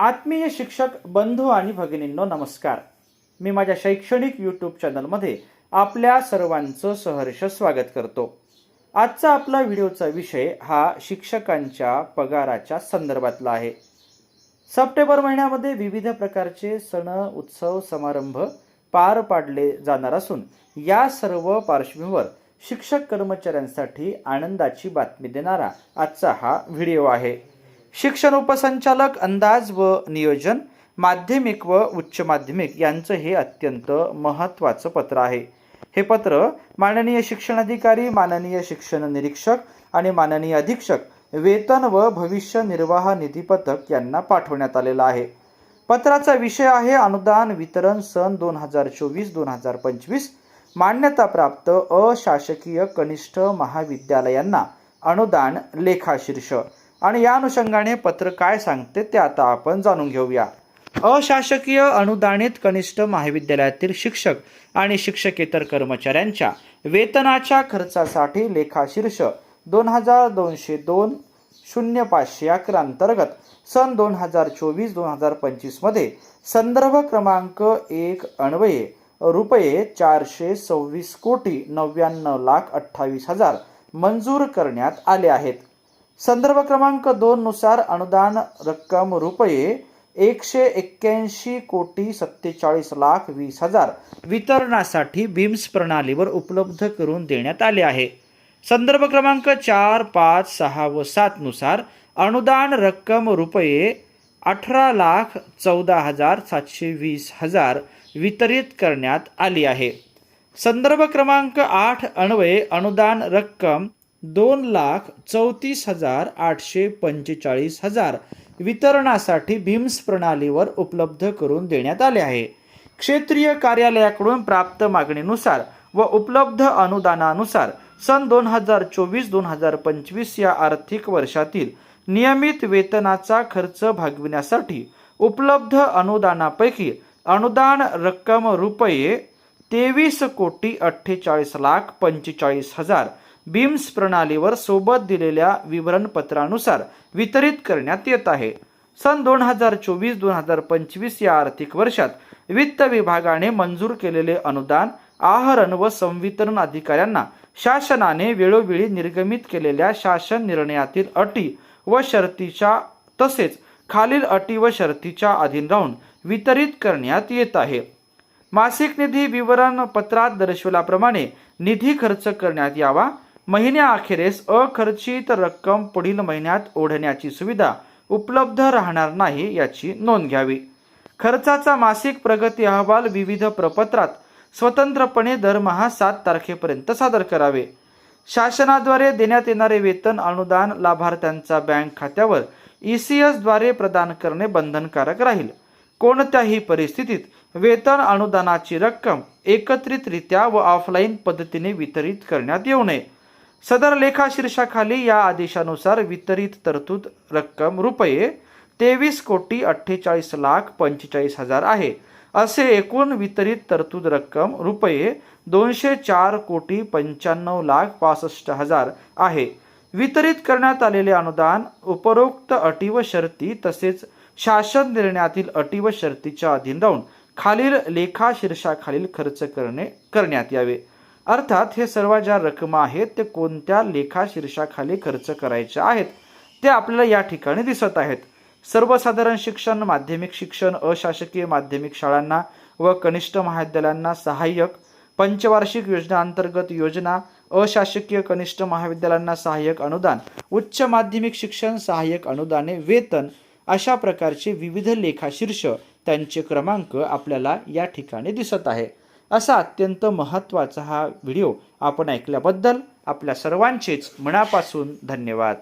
आत्मीय शिक्षक बंधू आणि भगिनींनो नमस्कार. मी माझ्या शैक्षणिक यूट्यूब चॅनलमध्ये आपल्या सर्वांचं सहर्ष स्वागत करतो. आजचा आपला व्हिडिओचा विषय हा शिक्षकांच्या पगाराच्या संदर्भातला आहे. सप्टेंबर महिन्यामध्ये विविध प्रकारचे सण उत्सव समारंभ पार पाडले जाणार असून या सर्व पार्श्वभूमीवर शिक्षक कर्मचाऱ्यांसाठी आनंदाची बातमी देणारा आजचा हा व्हिडिओ आहे. शिक्षण उपसंचालक अंदाज व नियोजन माध्यमिक व उच्च माध्यमिक यांचं हे अत्यंत महत्त्वाचं पत्र आहे. हे पत्र माननीय शिक्षणाधिकारी माननीय शिक्षण निरीक्षक आणि माननीय अधीक्षक वेतन व भविष्य निर्वाह निधी पथक यांना पाठवण्यात आलेलं आहे. पत्राचा विषय आहे अनुदान वितरण सन दोन हजार चोवीस दोन हजार पंचवीस. मान्यताप्राप्त अशासकीय कनिष्ठ महाविद्यालयांना अनुदान लेखाशीर्ष. आणि या अनुषंगाने पत्र काय सांगते ते आता आपण जाणून घेऊया. अशासकीय अनुदानित कनिष्ठ महाविद्यालयातील शिक्षक आणि शिक्षकेतर कर्मचाऱ्यांच्या वेतनाच्या खर्चासाठी लेखाशीर्ष दोन हजार दोनशे दोन शून्य पाचशे अकरा अंतर्गत सन दोन हजार चोवीस दोन हजार पंचवीसमध्ये संदर्भ क्रमांक एक अन्वये रुपये चारशे सव्वीस कोटी नव्याण्णव लाख अठ्ठावीस हजार मंजूर करण्यात आले आहेत. संदर्भ क्रमांक दोन नुसार अनुदान रक्कम रुपये एकशे एक्क्याऐंशी कोटी सत्तेचाळीस लाख वीस हजार वितरणासाठी बिम्स प्रणालीवर उपलब्ध करून देण्यात आले आहे. संदर्भ क्रमांक चार पाच सहा व सात नुसार अनुदान रक्कम रुपये अठरा लाख चौदा हजार सातशे वीस हजार वितरित करण्यात आली आहे. संदर्भ क्रमांक आठ अन्वये अनुदान रक्कम दोन लाख चौतीस हजार आठशे पंचेचाळीस हजार वितरणासाठी भीम्स प्रणालीवर उपलब्ध करून देण्यात आले आहे. क्षेत्रीय कार्यालयाकडून प्राप्त मागणीनुसार व उपलब्ध अनुदानानुसार सन दोन हजार चोवीस दोन हजार पंचवीस या आर्थिक वर्षातील नियमित वेतनाचा खर्च भागविण्यासाठी उपलब्ध अनुदानापैकी अनुदान रक्कम रुपये तेवीस कोटी अठ्ठेचाळीस लाख पंचेचाळीस हजार बिम्स प्रणालीवर सोबत दिलेल्या विवरणपत्रानुसार वितरित करण्यात येत आहे. सन दोन हजार चोवीस दोन हजार पंचवीस या आर्थिक वर्षात वित्त विभागाने मंजूर केलेले अनुदान आहरण व संवितरण अधिकाऱ्यांना शासनाने वेळोवेळी निर्गमित केलेल्या शासन निर्णयातील अटी व शर्तीच्या तसेच खालील अटी व शर्तीच्या अधीन राहून वितरित करण्यात येत आहे. मासिक निधी विवरण पत्रात दर्शवल्याप्रमाणे निधी खर्च करण्यात यावा. महिन्याअखेरीस अखर्चित रक्कम पुढील महिन्यात ओढण्याची सुविधा उपलब्ध राहणार नाही याची नोंद घ्यावी. खर्चाचा मासिक प्रगती अहवाल विविध प्रपत्रात स्वतंत्रपणे दरमहा सात तारखेपर्यंत सादर करावे. शासनाद्वारे देण्यात येणारे वेतन अनुदान लाभार्थ्यांचा बँक खात्यावर ई सी एसद्वारे प्रदान करणे बंधनकारक राहील. कोणत्याही परिस्थितीत वेतन अनुदानाची रक्कम एकत्रितरित्या व ऑफलाईन पद्धतीने वितरित करण्यात येऊ नये. सदर लेखाशीर्षाखाली या आदेशानुसार वितरित तरतूद रक्कम रुपये तेवीस कोटी अठ्ठेचाळीस लाख पंचेचाळीस हजार आहे. असे एकूण वितरित तरतूद रक्कम रुपये दोनशे चार कोटी पंच्याण्णव लाख पासष्ट हजार आहे. वितरित करण्यात आलेले अनुदान उपरोक्त अटी व शर्ती तसेच शासन निर्णयातील अटी व शर्तीच्या अधीन राहून खालील लेखा शीर्षाखालील खर्च करणे करण्यात यावे. अर्थात हे सर्व ज्या रकमा आहेत ते कोणत्या लेखा शीर्षाखाली खर्च करायचे आहेत ते आपल्याला या ठिकाणी दिसत आहेत. सर्वसाधारण शिक्षण माध्यमिक शिक्षण अशासकीय माध्यमिक शाळांना व कनिष्ठ महाविद्यालयांना सहाय्यक पंचवार्षिक योजना अंतर्गत योजना अशासकीय कनिष्ठ महाविद्यालयांना सहाय्यक अनुदान उच्च माध्यमिक शिक्षण सहाय्यक अनुदाने वेतन अशा प्रकारचे विविध लेखाशीर्ष त्यांचे क्रमांक आपल्याला या ठिकाणी दिसत आहे. असा अत्यंत महत्त्वाचा हा व्हिडिओ आपण ऐकल्याबद्दल आपल्या सर्वांचेच मनापासून धन्यवाद.